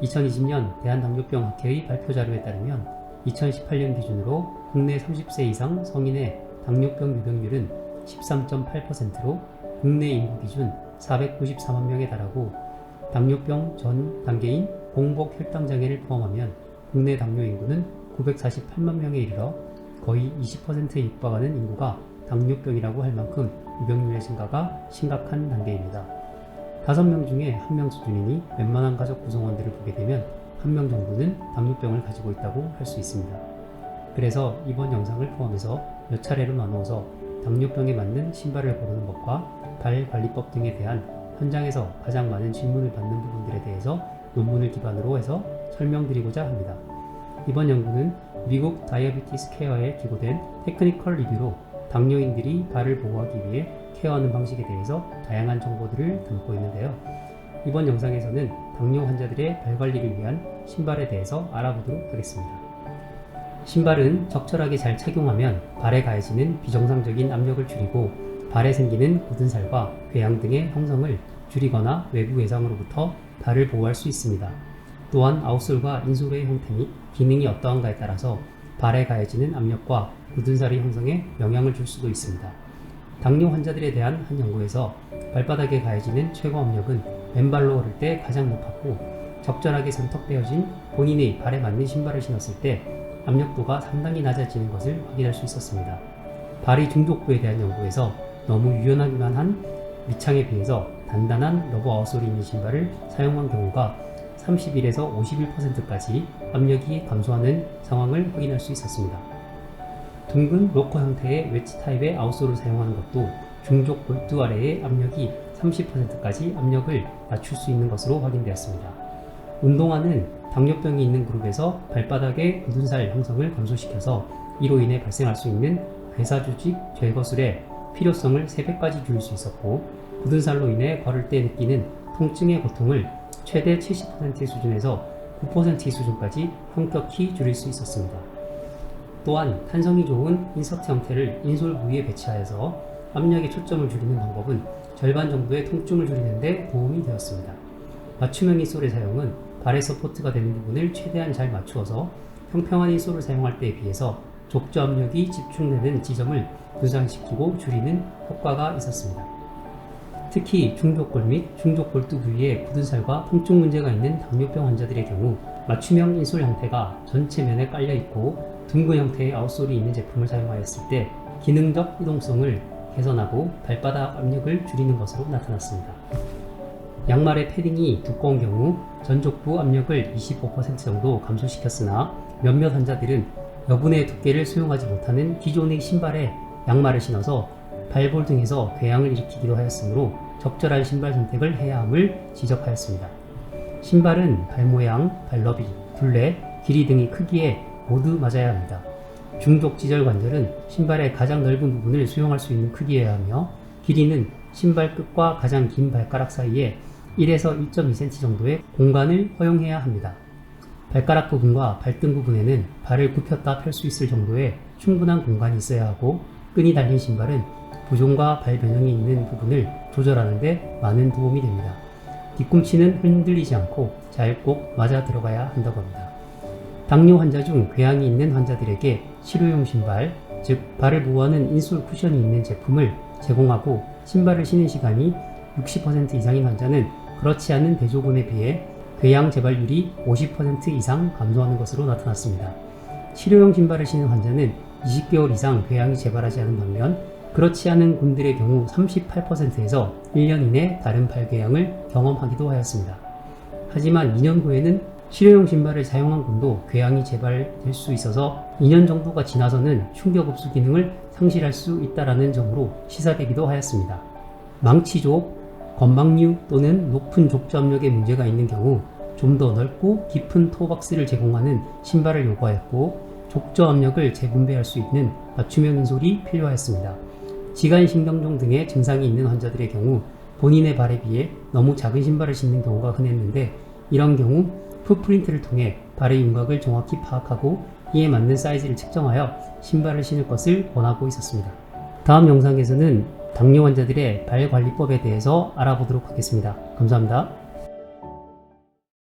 2020년 대한당뇨병 학회의 발표 자료에 따르면 2018년 기준으로 국내 30세 이상 성인의 당뇨병 유병률은 13.8%로 국내 인구 기준 494만 명에 달하고 당뇨병 전 단계인 공복 혈당 장애를 포함하면 국내 당뇨 인구는 948만 명에 이르러 거의 20%에 육박하는 인구가 당뇨병이라고 할 만큼 유병률의 증가가 심각한 단계입니다. 5명 중에 1명 수준이니 웬만한 가족 구성원들을 보게 되면 한 명 정도는 당뇨병을 가지고 있다고 할 수 있습니다. 그래서 이번 영상을 포함해서 몇 차례로 나누어서 당뇨병에 맞는 신발을 고르는 법과 발 관리법 등에 대한 현장에서 가장 많은 질문을 받는 부분들에 대해서 논문을 기반으로 해서 설명드리고자 합니다. 이번 연구는 미국 다이어비티스 케어에 기고된 테크니컬 리뷰로 당뇨인들이 발을 보호하기 위해 케어하는 방식에 대해서 다양한 정보들을 담고 있는데요. 이번 영상에서는 당뇨 환자들의 발 관리를 위한 신발에 대해서 알아보도록 하겠습니다. 신발은 적절하게 잘 착용하면 발에 가해지는 비정상적인 압력을 줄이고 발에 생기는 굳은 살과 궤양 등의 형성을 줄이거나 외부 외상으로부터 발을 보호할 수 있습니다. 또한 아웃솔과 인솔의 형태 및 기능이 어떠한가에 따라서 발에 가해지는 압력과 굳은 살의 형성에 영향을 줄 수도 있습니다. 당뇨 환자들에 대한 한 연구에서 발바닥에 가해지는 최고 압력은 왼발로 걸을 때 가장 높았고 적절하게 선택되어진 본인의 발에 맞는 신발을 신었을 때 압력도가 상당히 낮아지는 것을 확인할 수 있었습니다. 발의 중족부에 대한 연구에서 너무 유연하기만 한 밑창에 비해서 단단한 러버 아웃솔이 있는 신발을 사용한 경우가 31에서 51%까지 압력이 감소하는 상황을 확인할 수 있었습니다. 둥근 로커 형태의 웨지 타입의 아웃솔을 사용하는 것도 중족 볼트 아래의 압력이 30%까지 압력을 낮출 수 있는 것으로 확인되었습니다. 운동화는 당뇨병이 있는 그룹에서 발바닥의 굳은 살 형성을 감소시켜서 이로 인해 발생할 수 있는 괴사조직 제거술의 필요성을 3배까지 줄일 수 있었고 굳은 살로 인해 걸을 때 느끼는 통증의 고통을 최대 70%의 수준에서 9%의 수준까지 현격히 줄일 수 있었습니다. 또한 탄성이 좋은 인서트 형태를 인솔 부위에 배치하여서 압력의 초점을 줄이는 방법은 절반 정도의 통증을 줄이는 데 도움이 되었습니다. 맞춤형 인솔의 사용은 발의 서포트가 되는 부분을 최대한 잘 맞추어서 평평한 인솔을 사용할 때에 비해서 족저 압력이 집중되는 지점을 분산시키고 줄이는 효과가 있었습니다. 특히 중족골 및 중족골두 부위에 굳은 살과 통증 문제가 있는 당뇨병 환자들의 경우 맞춤형 인솔 형태가 전체 면에 깔려 있고 둥근 형태의 아웃솔이 있는 제품을 사용하였을 때 기능적 이동성을 개선하고 발바닥 압력을 줄이는 것으로 나타났습니다. 양말의 패딩이 두꺼운 경우 전족부 압력을 25% 정도 감소시켰으나 몇몇 환자들은 여분의 두께를 수용하지 못하는 기존의 신발에 양말을 신어서 발볼 등에서 궤양을 일으키기도 하였으므로 적절한 신발 선택을 해야 함을 지적하였습니다. 신발은 발 모양, 발 너비, 둘레, 길이 등의 크기에 모두 맞아야 합니다. 중족 지절 관절은 신발의 가장 넓은 부분을 수용할 수 있는 크기여야 하며 길이는 신발 끝과 가장 긴 발가락 사이에 1에서 1.2cm 정도의 공간을 허용해야 합니다. 발가락 부분과 발등 부분에는 발을 굽혔다 펼 수 있을 정도의 충분한 공간이 있어야 하고 끈이 달린 신발은 부종과 발 변형이 있는 부분을 조절하는 데 많은 도움이 됩니다. 뒤꿈치는 흔들리지 않고 잘 꼭 맞아 들어가야 한다고 합니다. 당뇨 환자 중 궤양이 있는 환자들에게 치료용 신발, 즉 발을 보호하는 인솔 쿠션이 있는 제품을 제공하고 신발을 신는 시간이 60% 이상인 환자는 그렇지 않은 대조군에 비해 궤양 재발률이 50% 이상 감소하는 것으로 나타났습니다. 치료용 신발을 신는 환자는 20개월 이상 궤양이 재발하지 않은 반면 그렇지 않은 군들의 경우 38%에서 1년 이내 다른 발궤양을 경험하기도 하였습니다. 하지만 2년 후에는 치료용 신발을 사용한 군도 궤양이 재발될 수 있어서 2년 정도가 지나서는 충격 흡수 기능을 상실할 수 있다라는 점으로 시사되기도 하였습니다. 망치족, 건방류 또는 높은 족저 압력에 문제가 있는 경우 좀 더 넓고 깊은 토박스를 제공하는 신발을 요구하였고 족저 압력을 재분배할 수 있는 맞춤형 인솔이 필요하였습니다. 지간신경종 등의 증상이 있는 환자들의 경우 본인의 발에 비해 너무 작은 신발을 신는 경우가 흔했는데 이런 경우 풋프린트를 통해 발의 윤곽을 정확히 파악하고 이에 맞는 사이즈를 측정하여 신발을 신을 것을 권하고 있었습니다. 다음 영상에서는 당뇨 환자들의 발 관리법에 대해서 알아보도록 하겠습니다. 감사합니다.